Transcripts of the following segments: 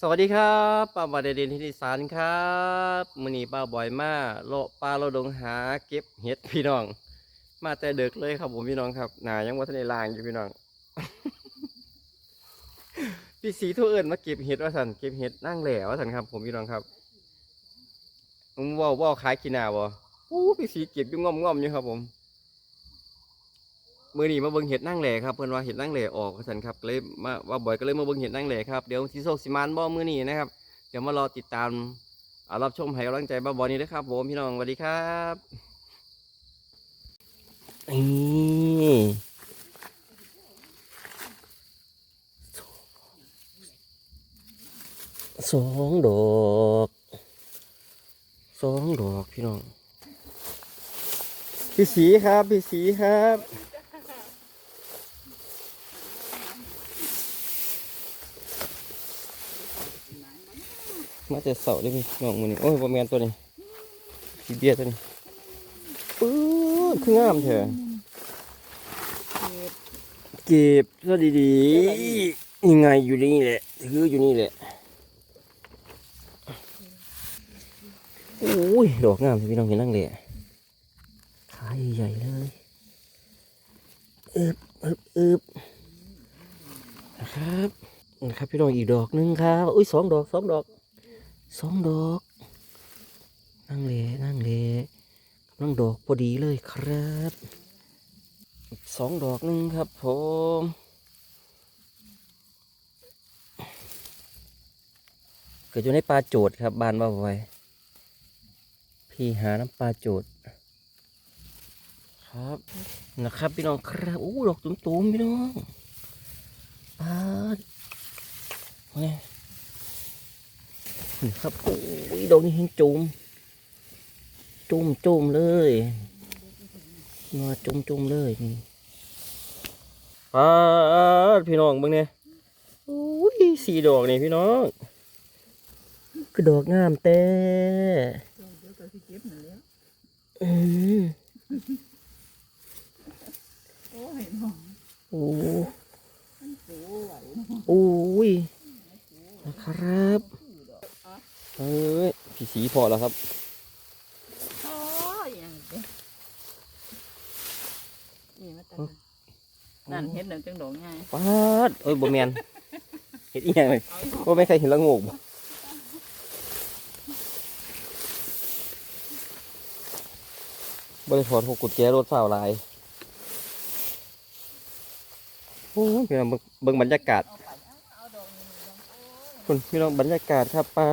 สวัสดีครับป้าบอยเดนที่นิสานครับมือนี้ป้าบอยมาโลปลาโลาดงหาเก็บเห็ดพี่น้อง มาแต่เด็กเลยครับผมพี่น้องครับหนายังว่าทะเลลางอยู่พี่น้องพี่สีทั่วเอิญมาเก็บเห็ดว่าสันเก็บเห็ดนั่งแหล่ว่าสันครับ ผมพี่น้องครับมึงว่าว่าขายกินาบ่อู้พี่สีเก็บอยู่ง่อมง่อมอยู่ครับผม มือนี้มาเบิ่งเห็ดนั่งแหล่ครับเพิ่นว่าเห็ดนั่งแหล่ออกว่าซั่นครับก็เลยมาว่าบ่อยก็เลยมาเบิ่งเห็ดนั่งแหล่ครับเดี๋ยวสิโซกสิมานบ่มื้อนี้นะครับเดี๋ยวมารอติดตามอ่ารับชมให้กำลังใจบ้าบอยนี้ด้วยครับผมพี่น้องสวัสดีครับนี่สองดอกสองดอกพี่น้องพี่สีครับพี่สีครับ มาแต่เสาได้พี่น้องมือนี่โอ้ยบะแมนตัวนี้สีเบียตัวนี้ปื้อคืองามเถอะเก็บซะดีๆยังไงอยู่นี่แหละถืออยู่นี่แหละโอ้ยดอกงามพี่น้องเห็นนั่งเลยขาใหญ่เลยอึบอึบอึบนะครับนะครับพี่น้องอีกดอกหนึงครับอุ้ยสองดอกสองดอก สองดอก นั่งเละนั่งเลกำลังดอกพอดีเลยครับสองดอกหนึ่งครับผมเกิดอยู่ในปลาโจดครับบานว่าไว้พี่หาน้ำปลาโจดครับนะครับพี่น้องครับอู้ดอกตุ้มๆพี่น้องปลาเนี่ย นี่ครับโอ้ยดอกนี้เห็นจุ่มจุ่มจุ่มเลยมาจุ่มจุ่มเลยนี่ปาดพี่น้องเบิ่งเนี่ยโอ้ยสี่ดอกนี่พี่น้องคือดอกงามแต่อืมโอ้ยน้องโอ้โอ้ไหวโอ้ยนะครับ เอ้ยพี่สีพอแล้วครับโอ้ยยังเด้นี่มาตั้งนั่นเห็ดหนึ่งจังดอกง่ายปาดเอ้ยบ่แมนเห็นอีหยังเลยว่าไม่เคยเห็นละโงกบ่บริถอดหกกุญแจรถเฝ้าลายโอ้ยพี่น้องเบิ่งเบิ่งบรรยากาศเอาไปเอาเอาดอกนี้ดอกโอ้ยคุณพี่น้องบรรยากาศครับปลา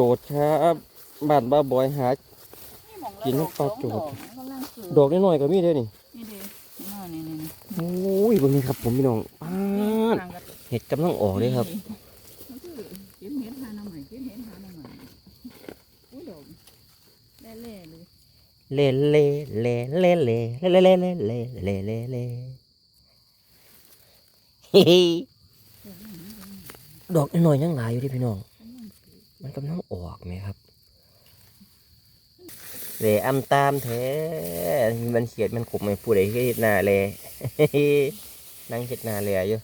โจดครับบ้านบ้าบอยหานี่หมองละกินให้ดอกปลาสองจูบดอกกำลังสูดอกน้อยๆก็มีเด้อนี่นี่เด้นี่น่านี่นี่นี่โอ้ยเบิ่งนี่ครับผมพี่น้องปาดทางกระเห็ดกำลังออกเลยครับนี่มันคือเก็บเห็ดหาหน่อใหม่เก็บเห็ดหาหน่อใหม่อุ้ยดอกแล่ๆเลยเล่เล่เล่เล่เล่เล่เล่เล่เล่เล่เล่เล่เฮ้ยดอกน้อยๆยังหลายอยู่เดิพี่น้อง มันกำลังออกไหมครับเหลอำตามแท้มันเขียดมันขมมันพูดอะไรก็เห็ดหน้าแลนั่งเห็ดหน้าแลอยู่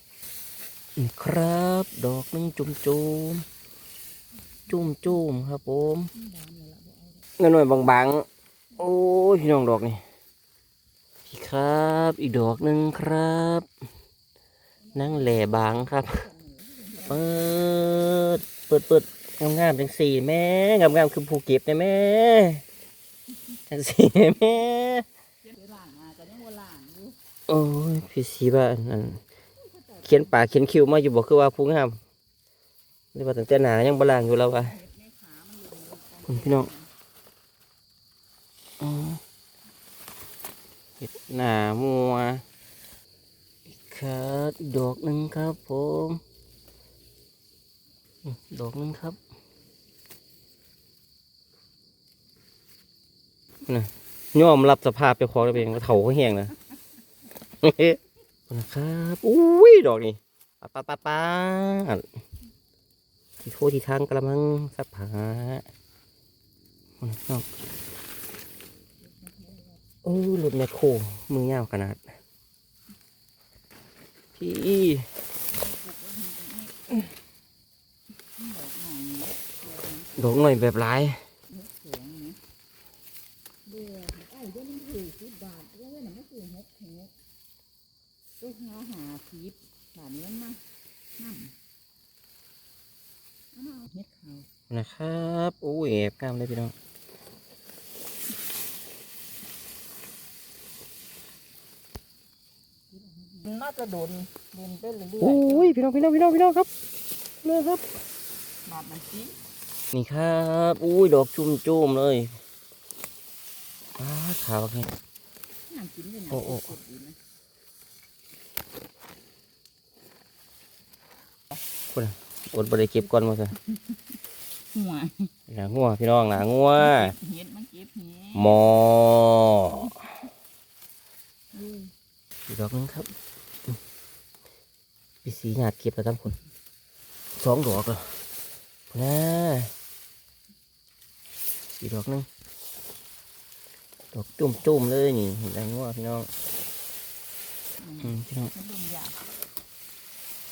ครับ ดอกหนึงจุ่มจุ่มจุ่มจุ่มครับผมเงินหน่อยบางๆ โอ้ยพี่น้องดอกนี่พี่ครับ อีกดอกหนึ่งครับ นั่งแหล่บางครับ เปิด เปิดเปิด งามๆจังสี่แม่งามๆคือภูเก็ตนะแม่จังสี่แม่โอ้ยพี่สีบ้านนั่นเขียนป่าเขียนคิวมาอยู่บอกคือว่าผู้งามเรียกว่าตั้งแต่หนายังบลางอยู่แล้ววะเห็ดในขาคุณพี่น้องเห็ดหนามัวครับดอกหนึ่งครับผม ดอกหนึ่งครับ นะยอมรับสภาพเจ้าของตัวเองว่าเถาเขาแห้งนะนะครับอุ้ยดอกนี่ป้าป้าป้าป้าที่โทษที่ทางกระมังสับผาน้องโอ้รถแมคโครมือยาวขนาด พี่ดอกดอกหน่อยแบบหลาย เฮ็ดสวงนี่เบื่อไอ้เดี๋ยวมันถือสิบบาทก็เว้ยน่ะมันถือหกหกตัวหาหา สิบบาทนี้มานั่นเอามาเอาเฮ็ดเขานะครับโอ้ยแอบกล้ามเลยพี่น้องมันน่าจะโดนโดนไปเรื่อยโอ้ยพี่น้องพี่น้องพี่น้องพี่น้องครับเลยครับๆบาดมันสินี่ครับอุ้ยดอกจุ่มจุ่มๆเลยอ้าขาวแค่น้ำกินเลยนะโอ้โอ้ กดดีนะอดบริเก็บก่อนมาสิหัวหนางัวพี่น้องหนางัวเฮ็ดมันเก็บเฮ็ดหมอเอออีกดอกหนึงครับพี่สีหยาดเก็บแล้วทั้งคนสองดอกแล้วนะอีกดอกหนึงดอกจุ่มจุ่มๆเลยนี่หนางัวพี่น้องอืมพี่น้อง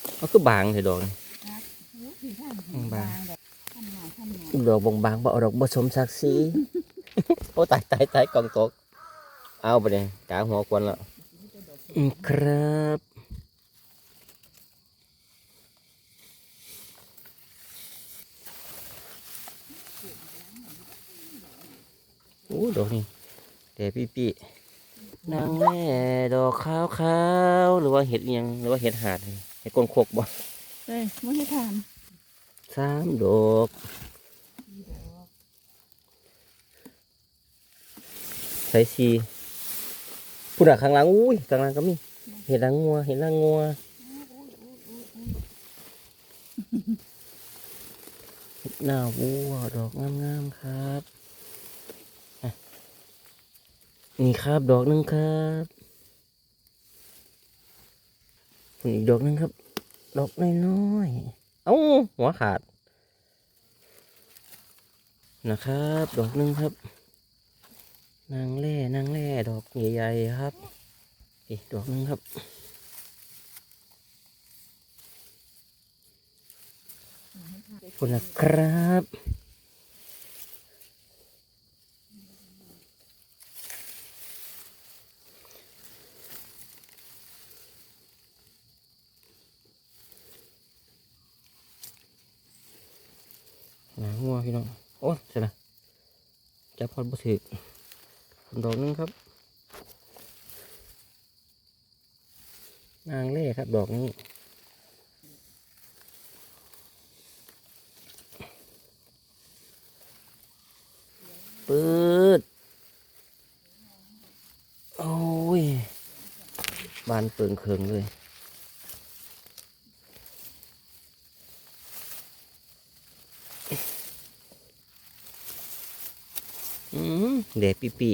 มันลงยากมันคือบางเถอะดอกนี่นะโอ้คือท่านอืมบางแบบท่านหน่อยท่านหน่อยดอกบางบางๆบ่เอาดอกผสมศักดิ์ศรีโอ้ตายตายตายกองตเอาไปเลยกลางหัวควนแล้วครับโอ้ดอกนี่แต่พี่พี่นางแม่ดอกขาวขาวๆหรือว่าเห็ดยังหรือว่าเห็ดหาดนี่ เห็ดกลนโคกบ่เอ้ยไม่ให้ทานสามดอกใส่สีผู้ดักข้างหลังอุ้ยข้างหลังก็มีเห็ดนางงัวเห็ดนางงัวเห็ดหน้าวัวดอกงามๆครับอะนี่ครับดอกหนึงครับ อีกดอกหนึงครับ ดอกน้อยๆ เอ้าหัวขาด นะครับ ดอกหนึงครับ นางแร่นางแร่ดอกใหญ่ๆครับ อีกดอกหนึงครับขอบคุณนะครับ หนางัวพี่น้อง โอ้ใช่ละจับพอ ดบ่ถึกดอกนึงครับ นางเล่ครับดอกนี้ปืดโอ้ย บานเปิงเคิงเลย อืมเด็กปีปี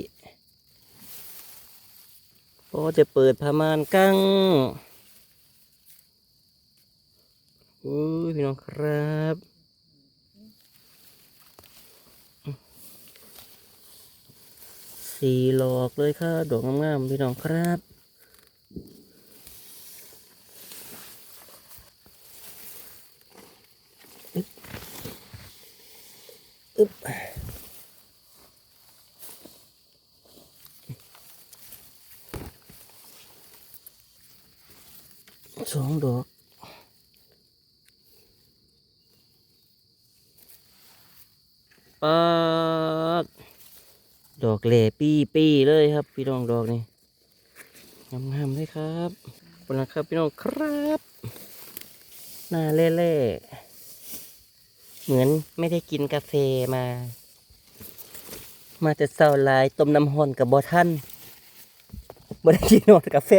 พอจะเปิดพามานกังอุ้ยพี่น้องครับสีหลอกเลยครับดอกงามๆพี่น้องครับอึ๊บ สองดอกปาดดอกเหล่ปี้ปี้เลยครับ พี่น้องดอกนี่งามๆเลยครับขอบคุณนะครับพี่น้องครับหน้าเล่ๆเหมือนไม่ได้กินกาแฟมา มาแต่เศร้าลายต้มน้ำหอนกับบอท่านบ่ได้กินหอดกาแฟ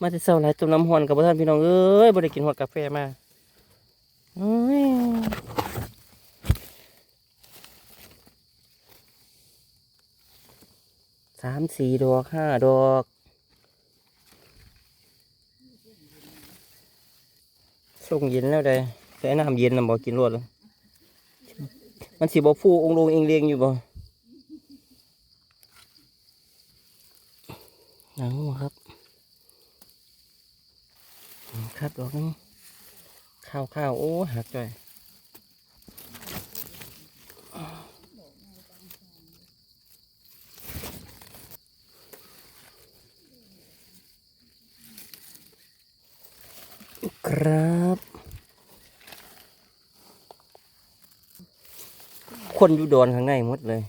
มาแต่เศร้าหลายต้มน้ำหอนกับบอท่านพี่น้องเอ้ยบ่ได้กินหอดกาแฟมาสามสี่ดอกห้าดอกส่งเย็นแล้วได้ใช้น้ำเย็นนะบอกินรวดเลยมันสีบอฟูองลงเองเลียงอยู่บ่หนังหัวครับ ครับดอกนึงข้าวข้าวโอ้หักใจครับ คนอยู่ดอนข้างในหมดเลย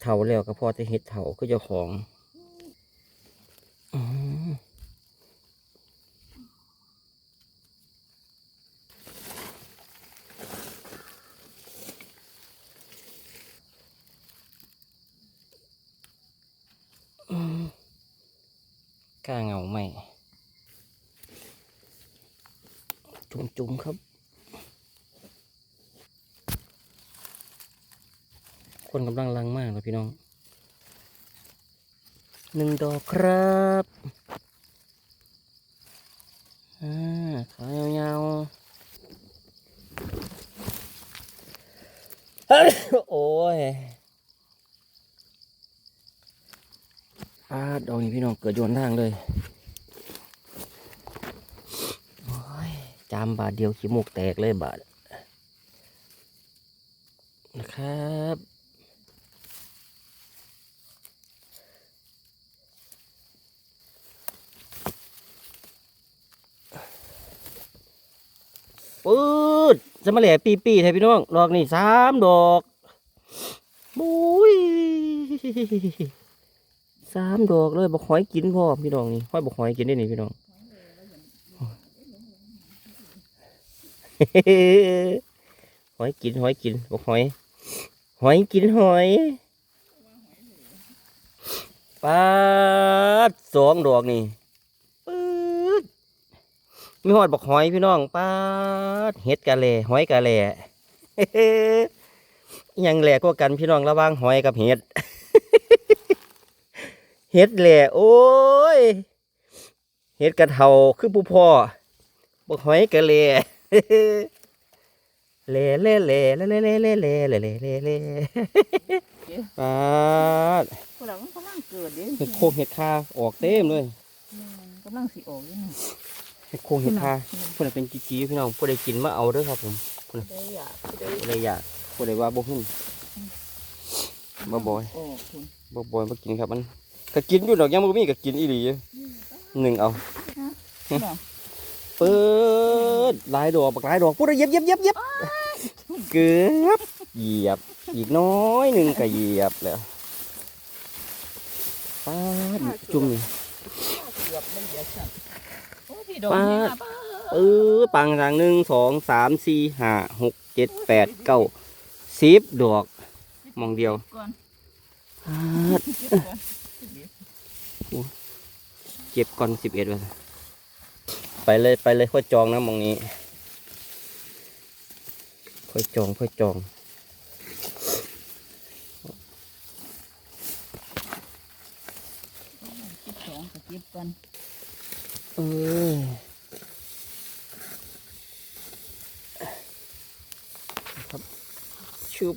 เถาแล้วก็พอจะเห็ดเถาก็จะของ โอ้ยอาดอกนี้พี่น้องเกิดโยนทางเลยโอ้ยจามบาทเดียวขี้มูกแตกเลยบาทนะครับปื ดจะมาแหล่ปีปีๆให้พี่น้อง ดอกนี่สามดอกบุ้ยสามดอกเลยบอกหอยกินพ่อพี่น้องนี่หอยบอกหอยกินได้นี่พี่น้องหอยกินหอยกินบอกหอย หอยกินหอยปาดสองดอกนี่ มีหอดบอกหอยพี่น้องป้าดเห็ดกะแหล่หอยกะแหล่ยังแหล่ก็กันพี่น้องระหว่างหอยกับเห็ดเห็ดแหล่โอ้ยเห็ดกระเทาคือผู้พ่อบอกหอยกะแหล่แหล่แหล่แหล่แหล่แหล่แหล่แหล่แหล่แหล่แหล่แหล่ป้าดพวกเรามันกำลังเกิดเด้เห็ดโคกเห็ดคาออกเต็มเลยกำลังสิออกอยู่นี่ เห็ดโคกเห็ดคาพวกนั้นเป็นจีๆพี่น้องพวกได้กินมาเอาเด้อครับผมได้อยากได้ผู้ใดอยากผู้ใดว่าบ่หุ่นบ่บ่อยออกคุณบ่บ่อยบ่กินครับมันก็กินอยู่ดอกยังบ่มีก็กินอีหลีอยู่หนึ่งเอาพี่น้องเปิดหลายดอกบักหลายดอกพูดเหยียบเหยียบเหยียบเหยียบเกือบเหยียบอีกน้อยหนึ่งก็เหยียบแล้วป้าดจุ่มนี่เกือบมันเดียวสั่นโอ้พี่ดอกนี่นะป้าเออปังทางหนึ่งสองสามสี่ห้าหกเจ็ดแปดเก้าสิบดอกมองเดียวก่อนป้าดเก็บก่อนเก็บก่อนสิบเอ็ดวันไปเลยไปเลยค่อยจองนะหมองนี้ ค่อยจองค่อยจองเก็บสองก็เก็บก่อน เออครับชุบ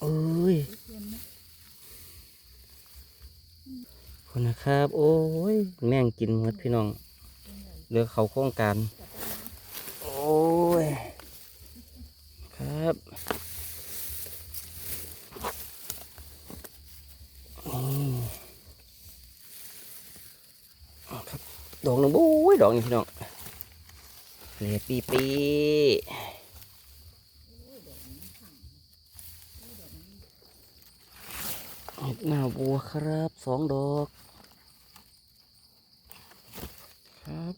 เอ้ย ค นะครับ โอ้ยแม่งกินหมดพี่น้องเหลือเขาโครงการโอ้ยครับครับดอกหนึ่งโอ้ยดอกนี่พี่น้องเลือปีปีหน้าบัวครับสองดอก ครับ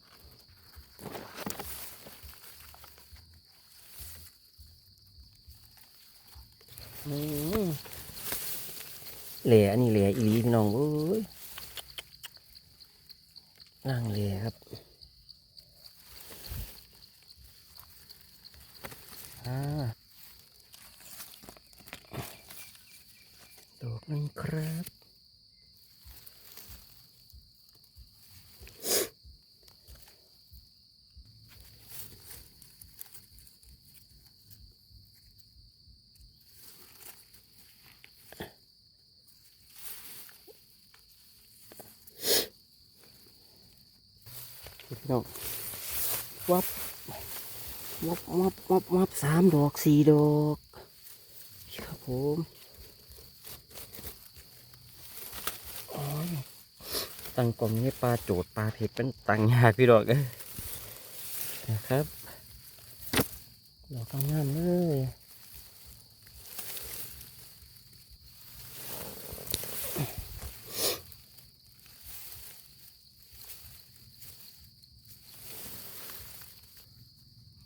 อืมเหล่อันนี้เหล่อีหลีพี่น้องเอ้ยนั่งเหล่ครับอ่าดอกหนึงครับ พี่น้องวับวับวับวับวับสามดอกสี่ดอกครับผมตังกลมนี่ปลาโจดปลาเผ็ดเป็นตังยากพี่ดอกเอ้ยนะครับ ดอกงามเลย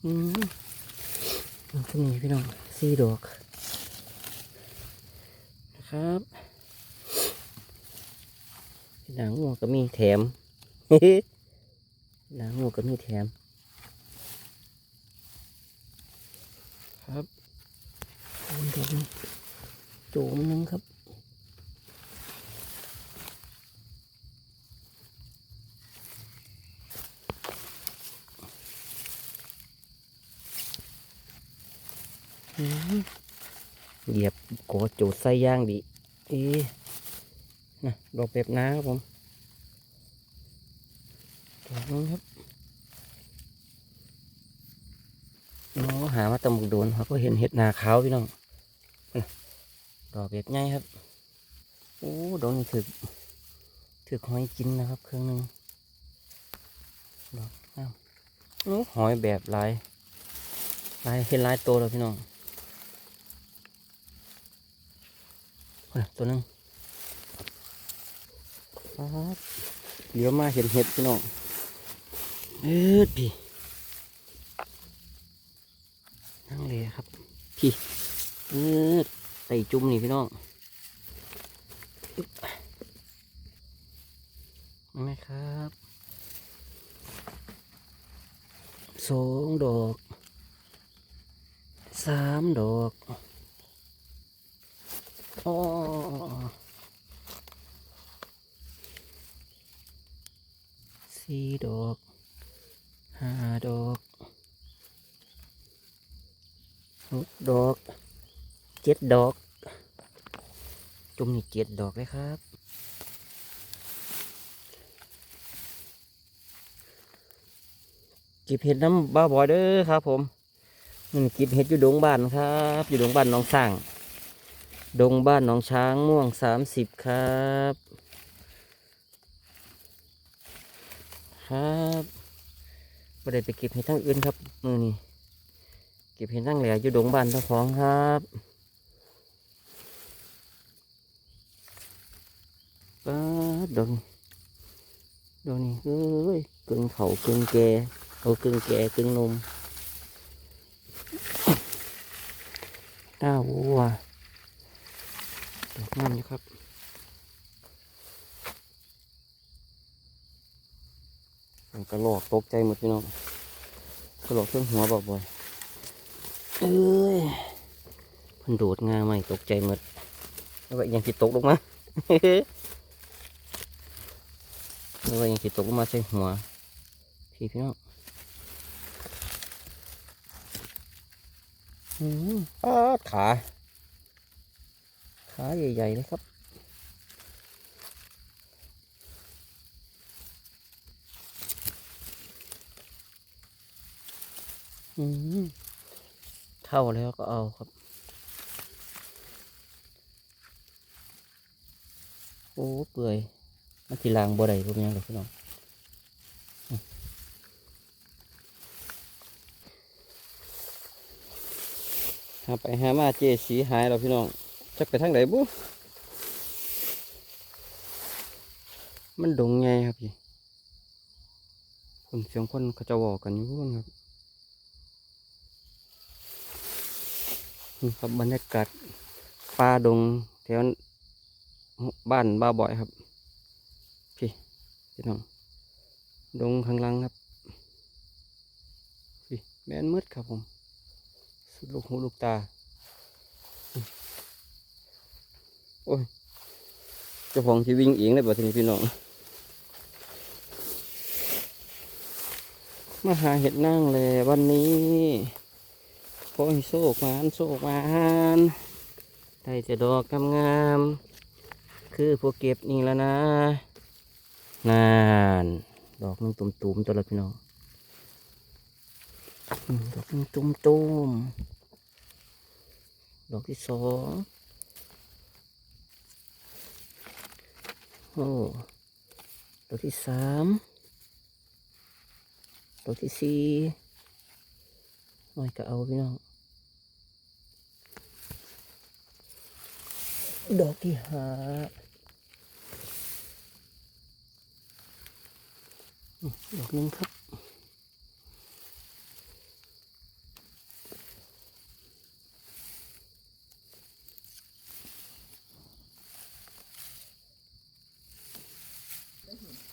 อืมดอกนี้พี่น้องสี่ดอกนะครับหนังงูก็มีแถมหนังงูก็มีแถม ครับโอ้ยดอกนี้โจมหนึงครับ อืมเหยียบ โจูดไส้ย่างดิอ๊ะนะดอกแบบน้าครับผมดอกนี้ครับเนาะหามาตะมุกโดนเขาก็เห็นเห็ดนาขาวพี่น้องดอกแบบใหญ่ครับโอ้ดอกนี้ถึกถึกหอยกินนะครับ เครื่องหนึงดอกงามโอ้หอยแบบลายลายเห็นลายโตแล้วพี่น้อง โอ้ย ตัวหนึงป๊าดเดี๋ยวมาเห็นเห็ดพี่น้องเอ็ดพี่นั่งเลยครับ พี่เอ็ดไต่จุ่มนี่พี่น้องอึ๊บมาไหมครับสองดอกสามดอก โอ้สี่ดอกห้าดอกหกดอกเจ็ดดอก จุ่มนี่เจ็ดดอกเลยครับกิบเห็ดน้ำบ้าบอยเด้อครับ ผมนี่กิบเห็ดอยู่ดงบ้านครับ อยู่ดงบ้านหน้องสร้าง ดงบ้านหนองช้างม่วงสามสิบครับ ครับไม่ได้ไปเก็บเห็ดทั้งอื่นครับมือนี่เก็บเห็ดทั้งแหล่อยู่ดงบ้านเจ้าของครับป้าดงดงนี่เอ้ยกึ่งเขากึ่งแกเอากึ่งแกกึ่งนมอ้าววัว ดอกงามอยู่ครับผมกระโหลกตกใจหมดพี่น้องกระโหลกเครื่องหัวบอกบ่อยเอ้ยเพันโดดงาใหม่ตกใจหมดแล้วก็ยังสิตกลงมาแล้วก็ยังสิตกลงมาใส่หัวพี่พี่น้องอืมอ้าขา ขาใหญ่ๆเลยครับ อืมเท่าแล้วก็เอาครับ โอ้เปื่อยมันทีลางบ่ได้พวกนี้หรอพี่น้องหาไปหามาเจสีหายแล้วพี่น้อง จักไปทางไหนบุมันดงไงครับพี่ผมเสียงคนเขาจะบอกกันอยู่พุ่นครับนี่ครับบรรยากาศป่าดงแถวบ้านบ้าบ่อยครับ พี่พี่น้องดงข้างหลังครับพี่แม่นมืดครับผม สุดลูกหูลูกตา โอ้ยเจ้าของที่วิ่งเองเลยบ่ทีนี้พี่น้องมาหาเห็ดนั่งเลยวันนี้ขอให้โชคมานโชคมานได้จะดอกงามๆคือพวกเก็บนี่แล้วนะนานดอกนึงตุ่มๆตัวละพี่น้องดอกนึงตุ่มๆดอกที่สอง โอ้ดอกที่สามดอกที่สี่น้อยก็เอาพี่น้อง ดอกที่ห้าดอกนึ่งครับ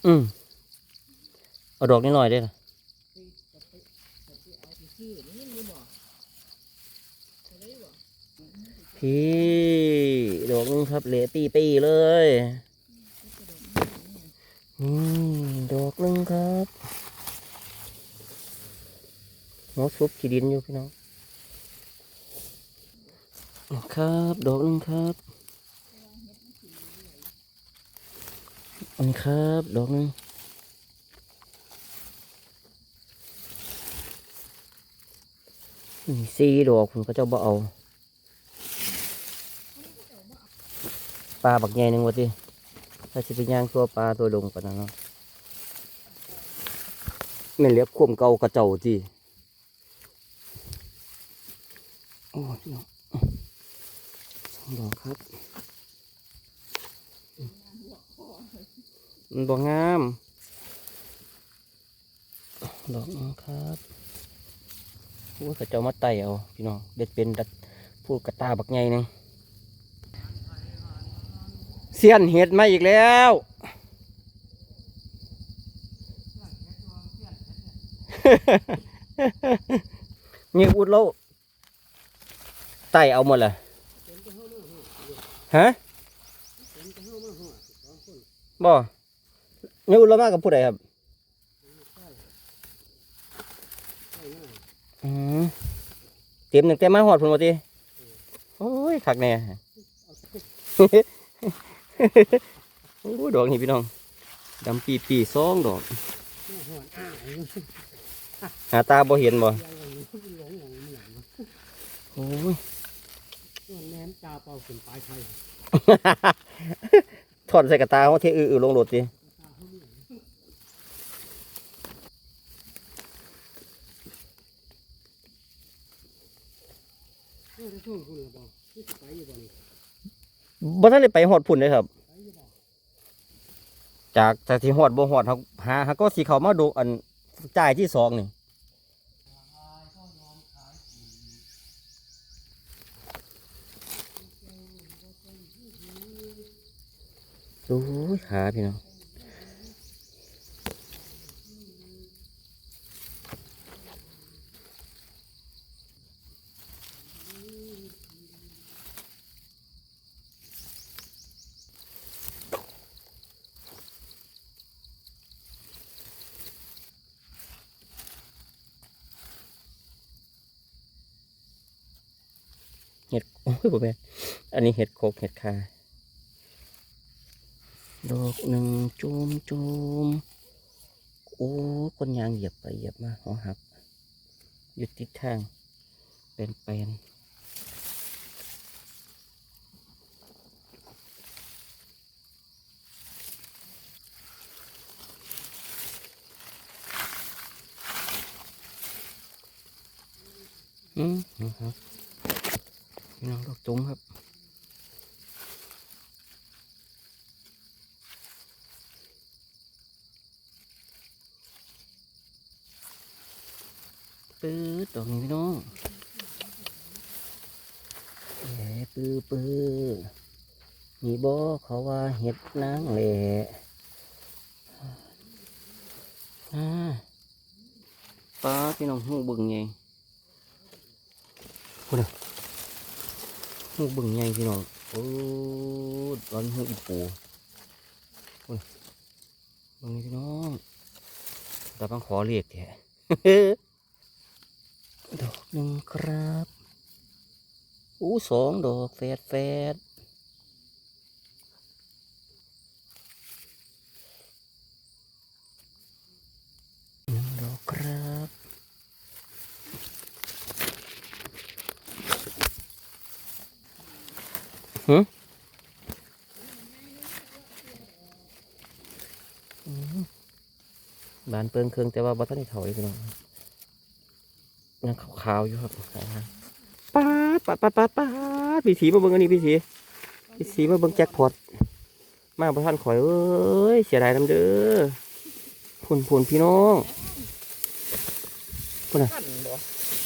อืมเอาดอกนิดหน่อยได้ละชื่อนี่นี่บอกอะไรอพี่ดอกหนึงครับเหลือปีปีๆเลยนี่ดอกหนึงครับหัวซุปขีดินอยู่พี่น้องครับ ดอกหนึงครับ อันนี้ครับ ดอกนึงนี่สี่ดอกผมก็จะบ่เอาปลาบักใหญ่หนึ่งวะทีถ้าจะไปย่างตัวปลาตัวดงปานนั้เนาะไม่เรียกควมเก่ากระเจ้าจีโอ้พี่น้องสองดอกครับ มันบ่งาม ดอกนึงครับโอ้ยกระเจ้ามาไต่เอาพี่น้องเด็ดเป็นดัดพูดกระตาบักใหญ่หนึ่งเสียนเห็ดมาอีกแล้วนี่อุดแล้วไต่เอาหมดเลยฮะบ่ นี่อุดแล้วมากับผู้ใดครับอืมเตรียมหนึ่งเต็มมาหอดพุ่นวะทีโอ้ยคักแน่ โอ้ดอกนี่พี่น้องดำปีปีสองดอก หาตาบ่เห็นบ่โอ้ยแนมจาเป่าขึ้นปลายไทยถอดใส่กระตาเขาเทอือๆลงรถดิเออจะ ช่วงคุณหรือเปล่าที่จะไปอยู่บ่นี่บ่ทันได้ไปหอดพุ่นเลยครับ จากจากที่หอดบ่หอดเขาหาหาก็สิเขามาดูอันจ่ายที่สองนี่ดูขาพี่น้อง เห็ดโอ้ยแม่อันนี้เห็ดโคกเห็ดคาดอกหนึ่งจูมจูมโอ้คนยางเหยียบไปเหยียบมาหัวหักหยุดทิศทาง เป็นเป็นอืมครับ น้องดอกจุ้มครับปื้อดอกนี้พี่น้องแหล่ปื้อปื้อมีบ่เขาว่าเห็ดนางแหล่อ่าปลาพี่น้องหูบึงไงพูดนะ หูบึงใหญ่พี่น้องโอ้ร้อนหูอีปูโอ้ยบึงนี้พี่น้องแต่บางขอเรียกแกดอกหนึ่งครับอู้สองดอกแฝดแฝด หืมอืมบานเปิงเครื่องแต่ว่าบ่ทันได้เท่าเลยพี่น้องยังขาวๆอยู่ครับป้าดป้าดป้าดป้าดป้าดพี่สีมาเบิ่งอันนี้พี่สีพี่สีมาเบิ่งแจ็คพอตมาบ่ทันข่อยเอ้ยเสียดายน้ำเด้อพุ่นพุ่นพี่น้องขั้นบ่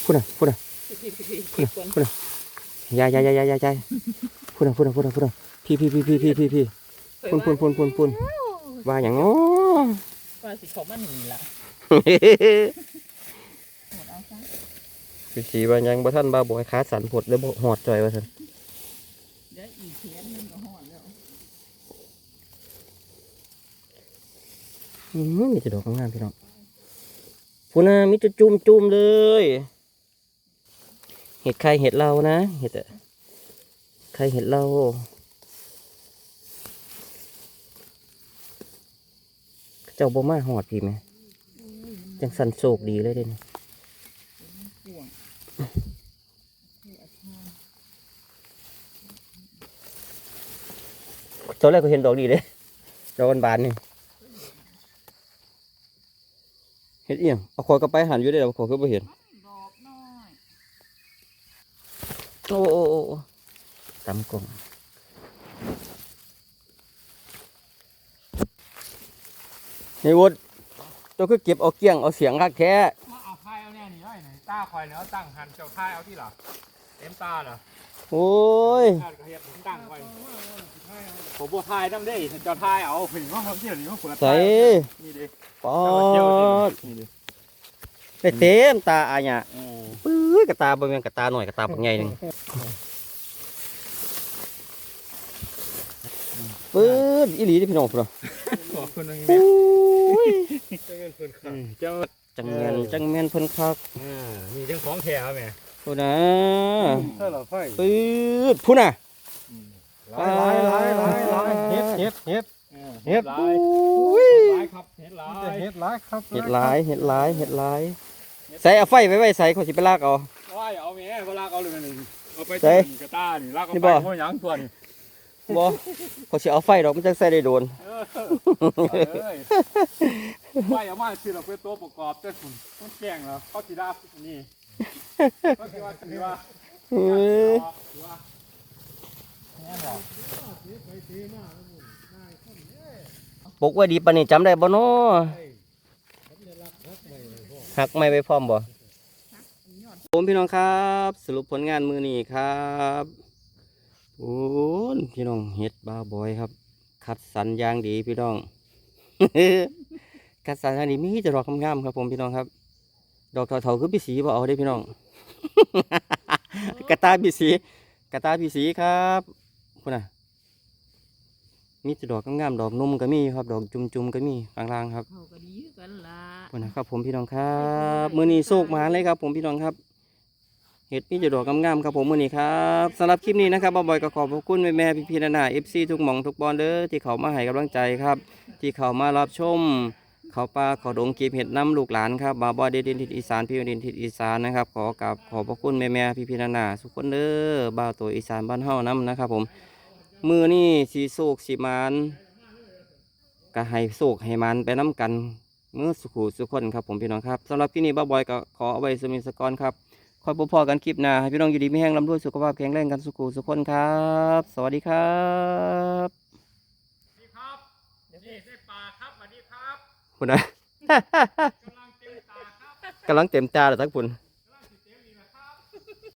พุ่นน่ะพุ่นน่ะพี่พี่พี่พี่คนพุ่นน่ะยายายายายายายพุ่นน่ะพุ่นน่ะพุ่นน่ะพุ่นน่ะพี่พี่พี่พี่พี่พี่พี่พุ่นพุ่นพุ่นพุ่นพุ่นว่าอย่างง้อว่าสิเขามันหนีละหมดเอาซะพี่สีว่ายังบ่ทันบาบอยขาสั่นผดเลยบ่หอดจ่อยว่าซั่นเดี๋ยวอีกเทียนมันก็หอดแล้วอืมมีแต่ดอกงามๆพี่น้องพุ่นน่ะมีแต่จุ่มจุ่มๆเลย เห็ดไข่เห็ดเรานะ เห็ดอะ ไข่เห็ดเราเจ้าบ่มาหอดพี่ไหมจังสันโศกดีเลยเด้นี่ห่วงคืออาคารตอนแรกก็เห็นดอกดีเลยดอกบานๆนี่เห็ดเอียงเอาขอยก็ไปหันอยู่ได้แต่ขอยก็บ่เห็นดอกน้อยโอ้โอ้โอ้โอ้ ตำกลงนี่วุฒเจ้าคือเก็บเอาเกี้ยงเอาเสียงคักแท้มาเอาพายเอาแน่นี่ไว้ไหนตาคอยเนาะตั้งหันเจ้าพายเอาที่หรอเต็มตาเหรอโอ้ยตาก็เฮ็ดผมตั้งไว้ผมบ่ทายนำเด้เจ้าทายเอาถึงว่าเขาเที่ยวนี่มาเปิดใส่นี่ดิปอเจ้าเที่ยวดนี่ดิไปเต็มตาอาญะอือปื้ยกระตาบ่แม่นกระตาหน่อยกระตาปักใหญ่หนึง ปื้ดอีหลีเด้อพี่น้องพุ่นน่ะขอบคุณนะโอ้ยเจ้าเงินเพิ่นครับเจ้าจังแม่นจังแม่นเพิ่นคักอ่ามีเจ้าของแท้แม่พุ่นน่ะเท่าเหรอไฟปื้ดพุ่นน่ะหลายหลายหลายหลายเฮ็ดเฮ็ดเฮ็ดเฮ็ดหลายอุ้ยหลายครับเฮ็ดหลายเฮ็ดหลายครับเห็ดหลายเห็ดหลายเห็ดหลายใส่เอาไฟไว้ไว้ใส่เขาสิไปลากเอาว่าเอาแม่เวลาเอาเลยนี่เอาไปใส่ที่กระตานี่ลากเอานี่ไปบ่บ่หยังตัวนี่ บ่เขาสิเอาไฟดอกมันจังใส่ได้โดนเออเอ้ยไม่เอามาคือเราเป็นตัวประกอบแต่ฝุ่นต้องแกงแล้วเขาสิดานี่เขาสิว่าสิว่าเอ้ยว่าปกไว้ดีปานนี้จำได้บ่น้อหักไม่ไปพร้อมบ่ผมพี่น้องครับ สรุปผลงานมือนี้ครับ โอ้ยพี่น้องเฮ็ดบาบอยครับ คัดสรรอย่างดีพี่น้อง คัดสรรอย่างดีมีแต่ดอกงามๆครับ ผมพี่น้องครับ ดอกเถาๆคือพี่สีบ่เอาได้พี่น้อง กระตายพี่สีกระตายพี่สีครับพุ่นน่ะมีแต่ดอกงามๆดอกนุ่มก็มีครับ ดอกจุ่มๆก็มีกลางๆครับเขาก็ดีคือกันละพุ่นนะครับ ผมพี่น้องครับ มื้อนี้โชคมาเลยครับ ผมพี่น้องครับ เห็ดมีแต่ดอกงามๆครับผมมื้อนี้ครับสำหรับคลิปนี้นะครับบ่าวบอยก็ขอบพระคุณแม่ๆพี่ๆนานา FC ทุกหม่องทุกบอลเด้อที่เขามาให้กำลังใจครับ ที่เขามารับชมเขาปลาเขาดงกีบเห็ดน้ำลูกหลานครับบาวบอยเดดินทิศอีสานพี่ดินทิศอีสานนะครับขอกับขอบพระคุณแม่ๆพี่ๆนานาทุกคนเด้อบ่าวตัวอีสานบ้านเฮานํนะครับผมมือนี่สีโศกสีมานก็ให้โศกให้มันไปน้ำกันเมื่อสุขสุขคนครับผมพี่น้องครับสำหรับที่นี่บ้าบอยก็ขอเอาไว้สมิสกรครับ คอยพบพอกันคลิปหน้าให้พี่น้องอยู่ดีไม่แห้งลำด้วยสุขภาพแข็งแรงกันสุขูสุขคนครับ สวัสดีครับสวัสดีครับนี่ได้ปลาครับสวัสดีครับคุณนะกำลังเต็มตาครับกำลังเต็มตาเลยทั้งคุณเ